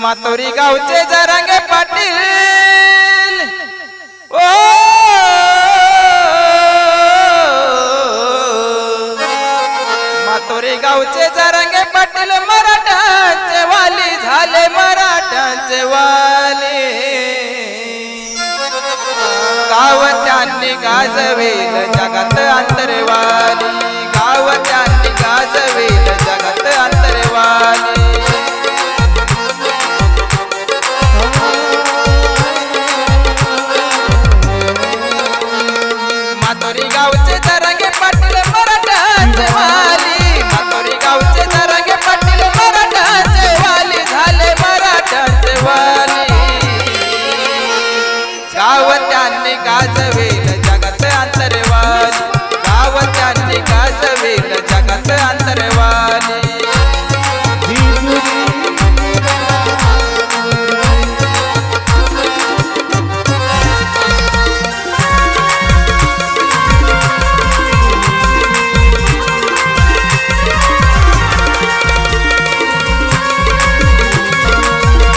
मातोरी गावचे जरांगे पाटील मातोरी गावचे जरंगे पाटील मराठ्यांचे वाली झाले मराठ्यांचे वाली. गाव त्यांनी गाजवेल जगात अंतरवाली. गाव त्यांनी गाजवेल जगात अंतरवाली. मातोरी गाव गाव त्यांनी गाजवेल जगात अंतरवाद गाव त्यांनी गाजवेल जगात अंतरवाद